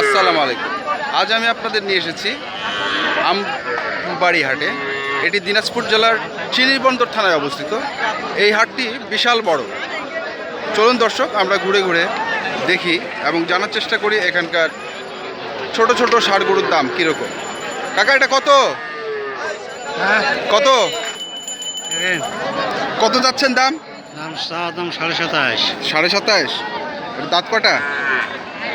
আসসালামু আলাইকুম। আজ আমি আপনাদের নিয়ে এসেছি আমবাড়ি হাটে এটি দিনাজপুর জেলার চিনিবন্দর থানায় অবস্থিত। এই হাটটি বিশাল বড়। চলুন দর্শক আমরা ঘুরে ঘুরে দেখি এবং জানার চেষ্টা করি এখানকার ছোট ছোট গরুর দাম কীরকম। কাকা এটা কত? কত? কত যাচ্ছেন দাম? দাম সাড়ে সাতাশ। সাড়ে সাতাশ। দাঁত কটা?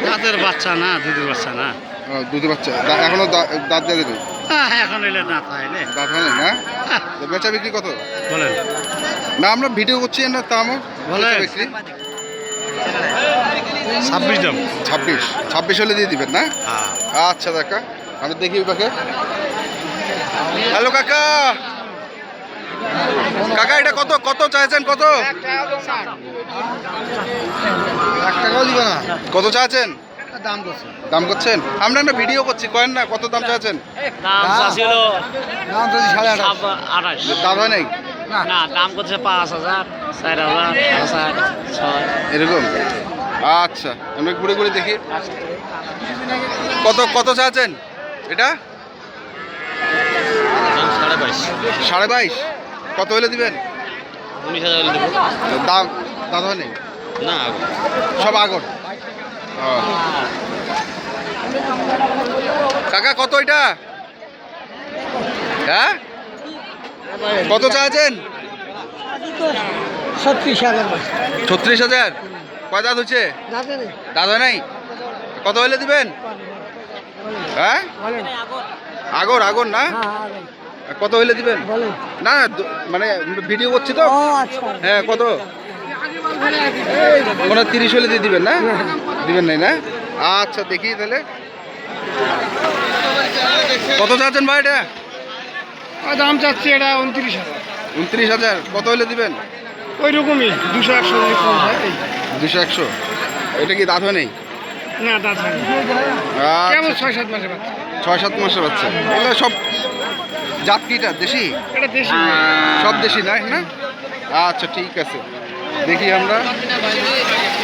দাঁতের বাচ্চা না দুধের বাচ্চা না। ও, দুধে বাচ্চা। এখনও দাঁত দিয়ে দেবে? আহ, এখন এলে না। তাইলে দাঁত হয় না তো বেচা বিক্রি কত? বলেন। না আমরা ভিডিও করছি না তা আমার বলেন। বিক্রি। ছাব্বিশ দাম। ছাব্বিশ। ছাব্বিশ হলে দিয়ে দিবেন না? হ্যাঁ। আচ্ছা কাকা আমি দেখি ওই হ্যালো কাকা! কাকা এটা কত? কত চাইছেন? কত? কত চাইছেন? দাম করছে। দাম করছেন? আমরা একটা ভিডিও করছি কয়েন না কত দাম চাইছেন? দাম সাড়ে আঠাশ। দাম হয় নাই? না। দাম করছে পাঁচ হাজার চার হাজার পাঁচ হাজার ছয়। এরকম? আচ্ছা আমি ঘুরে ঘুরে দেখি। কত কত চাচ্ছেন এটা? সাড়ে বাইশ। সাড়ে বাইশ? কত হলে দিবেন? উনিশ হাজার দেবো। দাম দাম হয় না সব আগর। কাকা কত এটা? হ্যাঁ? কত চাচ্ছেন ছত্রিশ হাজার ছত্রিশ হাজার? কয় দাঁত হচ্ছে? দাঁত হয় নাই? কত হলে দিবেন? হ্যাঁ? আগর আগর না? কত হইলে দিবেন? না মানে ভিডিও করছি তো। হ্যাঁ কত? মনে তিরিশ হলে দিয়ে দিবেন না? দিবেন নাই না? আচ্ছা দেখি তাহলে। কত চাচ্ছেন ভাই এটা? দাম চাচ্ছি এটা উনত্রিশ হাজার। উনত্রিশ হাজার। কত হলে দিবেন? ওই রকমই দুশো একশো দুশো একশো। এটা কি দাঁত হয় নেই? না দাঁত হয় ছয় সাত মাসে বাচ্চা? ছয় সাত মাসের বাচ্চা। এগুলো সব জাত কিটা দেশি? এটা দেশি। সব দেশি না না? আচ্ছা ঠিক আছে। দেখি আমরা।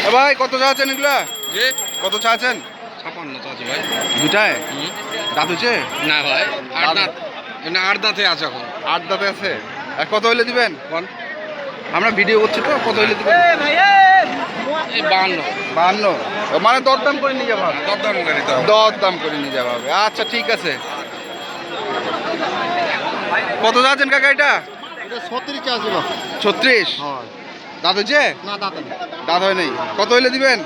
এ ভাই কত চা চাচ্ছেন এগুলা? কত চাচ্ছেন ছাপান্ন চাচি ভাই। দুটায়? দাঁত হচ্ছে না ভাই আট দাঁত- না আট দাঁতে আছে এখন। আট দাঁতে আছে। আর কত হইলে দিবেন? আমরা ভিডিও করছি তো কত হইলে দিবেন? বাহান্ন। বাহান্ন। মানে দরদাম করে নিয়ে যাব দরদাম করে দিতে হবে। দর করে নিয়ে যাওয়া হবে। আচ্ছা ঠিক আছে। কত যাচ্ছেন কাকা এটা? ছত্রিশ আছে বা ছত্রিশ? দাঁত হচ্ছে না দাঁত দাঁত হয় নাই। কত হইলে দিবেন?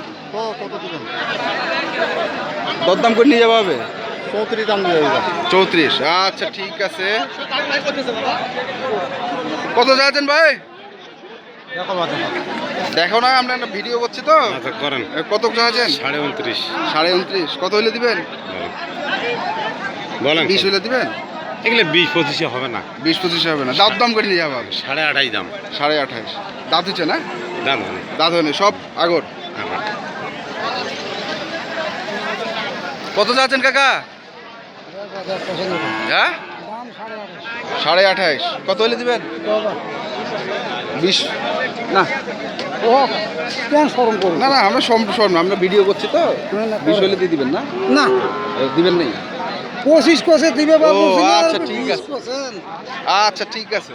কত দিবেন? দরদাম করে নিয়ে যাওয়া হবে? চৌত্রিশ দাম দিয়ে চৌত্রিশ। আচ্ছা ঠিক আছে। কত যাচ্ছেন ভাই? দেখো না আমরা একটা ভিডিও করছি তো। করেন। কত চাচ্ছেন সাড়ে উনত্রিশ। সাড়ে উনত্রিশ। কত হইলে দিবেন? বলেন। বিশ হইলে দিবেন? এগুলো বিশ পঁচিশে হবে না। বিশ পঁচিশে হবে না। দাঁত দাম করে নিয়ে যাওয়া সাড়ে আঠাশ দাম। সাড়ে আঠাশ। দাঁত হচ্ছে না? দাঁত হবে দাঁত হয় সব আগর। কত যাচ্ছেন কাকা? হ্যাঁ? সাড়ে আঠাশ। কত হলে দিবেন? বিশ। না। ও কেন করব না না আমরা সম সম আমরা ভিডিও করছি তো। বিশ হলে দিয়ে দিবেন না? না। দিবেন নেই? পঁচিশ কোষে দিবে ও, আচ্ছা, ঠিক আছে। আচ্ছা ঠিক আছে।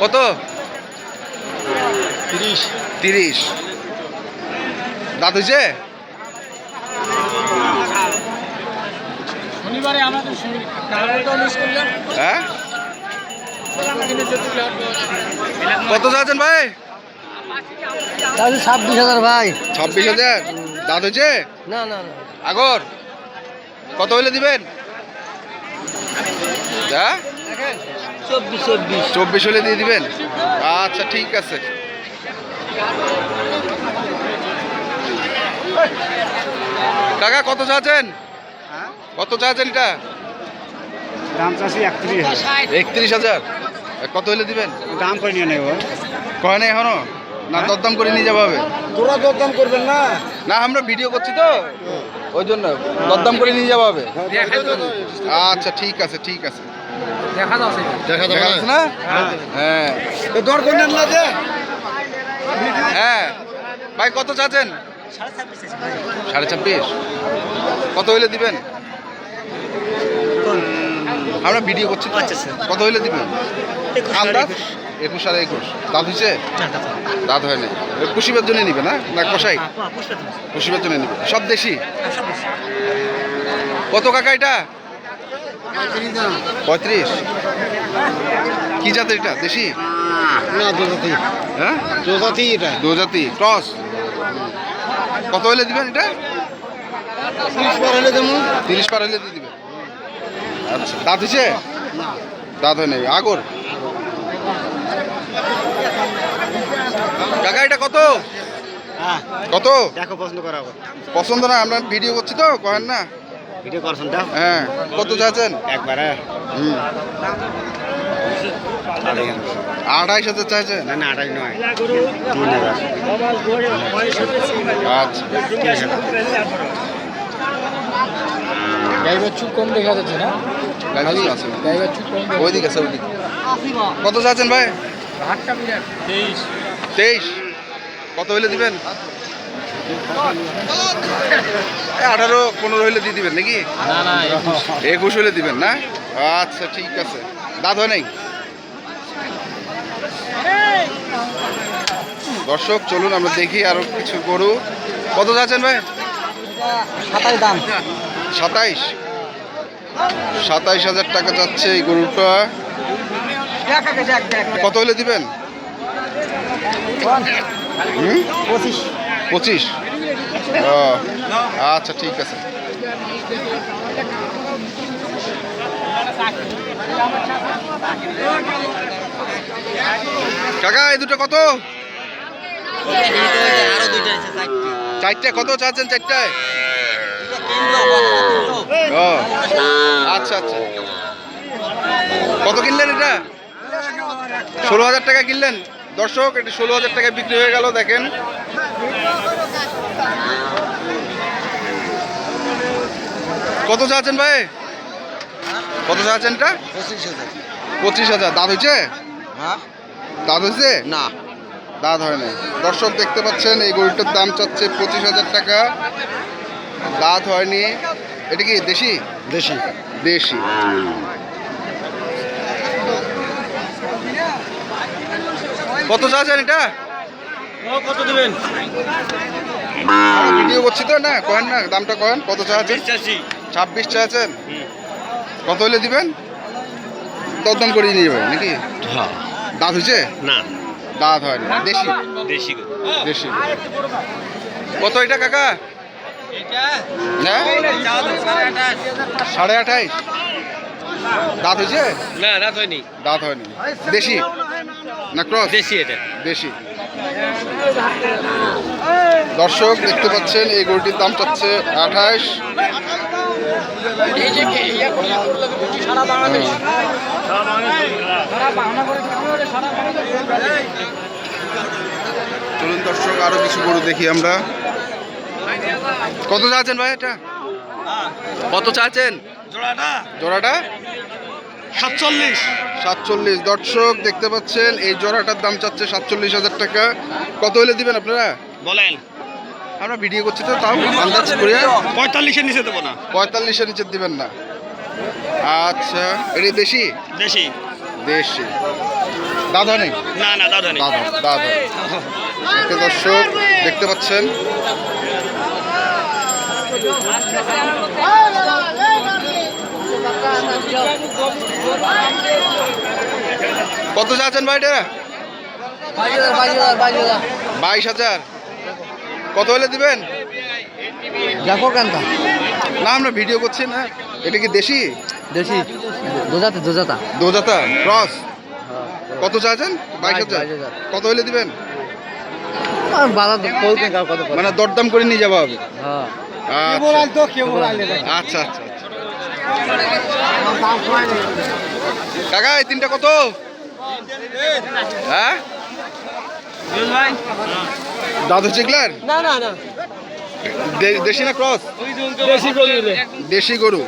কত? তিরিশ। তিরিশ। দাঁত হয়েছে? শনিবারে আমাদের হ্যাঁ? কত যাচ্ছেন ভাই? ছাব্বিশ হাজার ভাই। ছাব্বিশ হাজার। দাঁত হয়েছে? না না না। আগর? কত হলে দিবেন? হ্যাঁ? চব্বিশ হলে দিয়ে দিবেন? আচ্ছা ঠিক আছে। কাকা কত চাচ্ছেন? কত চাচ্ছেন এটা? দাম চাষি একত্রিশ হাজার। একত্রিশ হাজার। কত হলে দিবেন? দাম করে নিয়ে নেব? কয় না এখনও? না দরদাম করে নিয়ে যাওয়া হবে তোরা দরদাম করবেন না? না আমরা ভিডিও করছি তো। ওই জন্য দরদাম করে নিয়ে যাওয়া হবে আচ্ছা ঠিক আছে ঠিক আছে। দেখা যাচ্ছে দেখা যাচ্ছে না? হ্যাঁ। দর করলেন না যে। হ্যাঁ। ভাই কত চাচ্ছেন? সাড়ে ছাব্বিশ। কত হইলে দিবেন? আমরা ভিডিও করছি। কত হইলে দিবেন? আন্দাজ একুশ সাড়ে একুশ দাঁত হয়েছে? দাঁত হয় না কুশিবের জন্য নিবে না? না কষাই? কুশিবের জন্য নিবে। সব দেশি? কত কাকা এটা? পঁয়ত্রিশ। কি জাতের এটা? দেশি? না দুজাতি হ্যাঁ? দুজাতি এটা। দুজাতি ক্রস? কত হইলে দিবেন এটা? তিরিশ পর হলে যেমন তিরিশ পার হইলে দিয়ে দিবেন। আচ্ছা দাঁত হয়েছে? দাঁত হয় নাই আগর? কাকা এটা কত? হ্যাঁ। কত? দেখো পছন্দ করা পছন্দ না আমরা ভিডিও করছি তো কহেন না? ভিডিও করছেন দাও হ্যাঁ কত চাচ্ছেন? একবারে। হুম। আড়াইশ হাজার চাইছেন? না না আড়াই নয়। তিন হাজার। আচ্ছা। ড্রাইভার চুপ কম দেখা যাচ্ছে না? ড্রাইভার চুপ কম ওইদিকে আছে ওইদিকে। কত চাচ্ছেন ভাই? তেইশ। কত হইলে দিবেন? আঠারো পনেরো হইলে দিয়ে দিবেন নাকি? না না একুশ হইলে দিবেন না? আচ্ছা ঠিক আছে। দাঁত হয় নাই? দর্শক চলুন আমরা দেখি আরও কিছু গরু। কত যাচ্ছেন ভাই? সাতাশ দাম। সাতাইশ। সাতাইশ হাজার টাকা যাচ্ছে এই গরুটা। কত হলে দিবেন? পঁচিশ। আচ্ছা ঠিক আছে। কাকা এই দুটো কত? চারটে কত চাচ্ছেন চারটায় আচ্ছা আচ্ছা। কত কিনলেন এটা? ষোলো হাজার টাকা কিনলেন। দর্শক এটা ষোলো হাজার টাকা বিক্রি হয়ে গেল দেখেন। কত চাচ্ছেন ভাই? কত চাচ্ছেন এটা? পঁচিশ হাজার। পঁচিশ হাজার। দাঁত হয়েছে? হ্যাঁ। দাঁত হয়েছে? না। দাঁত হয় নাই। দর্শক দেখতে পাচ্ছেন এই গরুটার দাম চাচ্ছে পঁচিশ হাজার টাকা। দাঁত হয়নি। এটা কি দেশি? দেশি। দেশি। কত চাচ্ছেন এটা? কত দেবেন? ভিডিও করছি তো না কহেন না দামটা কহেন কত চাচ্ছেন ছাব্বিশ চাচ্ছেন কত হলে দিবেন? দরদাম করিয়ে নিয়ে যাবেন নাকি? হ্যাঁ। দাঁত হয়েছে? না। দাঁত হয়নি। দেশি? দেশি দেশি কত এটা কাকা? হ্যাঁ সাড়ে আঠাইশ। দাঁত হয়েছে? না রাত হয়নি। দাঁত হয়নি। দেশি? না ক্রস দেশি এটা। দেশি। দর্শক দেখতে পাচ্ছেন এই গরুটির দাম চাচ্ছে আঠাশ। চলুন দর্শক আরও কিছু গরু দেখি আমরা। কত চাচ্ছেন ভাই এটা? কত চাচ্ছেন? জোড়াটা? সাতচল্লিশ সাতচল্লিশ দর্শক দেখতে পাচ্ছেন এই জোড়াটার দাম চাচ্ছে সাতচল্লিশ হাজার টাকা কত হলে দিবেন আপনারা বলেন আমরা ভিডিও করছি তো তাও আন্দাজ করে পঁয়তাল্লিশের নিচে দেবো না পঁয়তাল্লিশের নিচে দিবেন না আচ্ছা এটা দেশি দেশি দেশি দাদা নেই না না দাদা নেই দাদা দাদা দর্শক দেখতে পাচ্ছেন কত চাচ্ছেন ভাইটা বাইশ হাজার। কত হলে দিবেন? দেখো কেনটা না আমরা ভিডিও করছি না। এটা কি দেশি? দেশি। দোজাতে দোজাতা। দোজাতা? ক্রস? কত চাচ্ছেন? বাইশ হাজার। কত হলে দিবেন? মানে দরদাম করে নিয়ে যাওয়া হবে। হ্যাঁ। আচ্ছা আচ্ছা আচ্ছা। কাকা এই তিনটা কত? হ্যাঁ? দাদু চিকলার? না না না। দে- দেশি না ক্রস? দেশি গরু।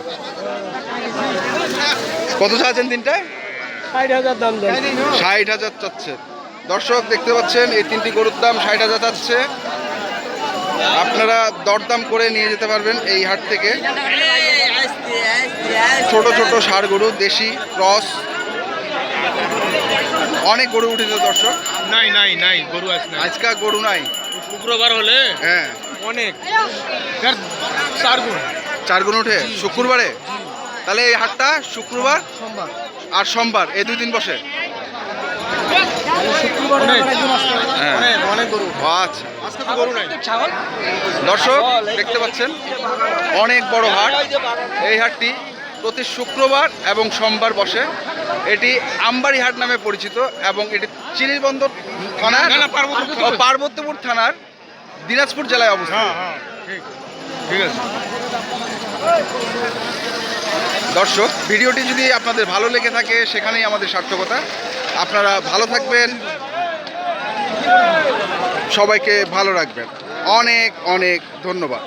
কত চাচ্ছেন তিনটায় ষাট হাজার দাম ষাট হাজার চাচ্ছে। দর্শক দেখতে পাচ্ছেন এই তিনটি গরুর দাম ষাট হাজার চাচ্ছে। আপনারা দরদাম করে নিয়ে যেতে পারবেন এই হাট থেকে। ছোট ছোট ষাড় গরু দেশি ক্রস। অনেক গরু উঠেছে দর্শক। নাই নাই নাই গরু আজকাল গরু নাই। শুক্রবার হলে? হ্যাঁ। অনেক। চার গুণ। চার গুণ উঠে? শুক্রবারে? তাহলে এই হাটটা শুক্রবার সোমবার। আর সোমবার এই দুই দিন বসে? দর্শক দেখতে পাচ্ছেন অনেক বড় হাট। এই হাটটি প্রতি শুক্রবার এবং সোমবার বসে। এটি আমবাড়ি হাট নামে পরিচিত এবং এটি চিনিবন্দর থানার পার্বতীপুর। থানার দিনাজপুর জেলায় অবস্থিত। হ্যাঁ হ্যাঁ ঠিক ঠিক আছে। দর্শক ভিডিওটি যদি আপনাদের ভালো লেগে থাকে সেখানেই আমাদের সার্থকতা। আপনারা ভালো থাকবেন। সবাইকে ভালো রাখবেন। অনেক অনেক ধন্যবাদ।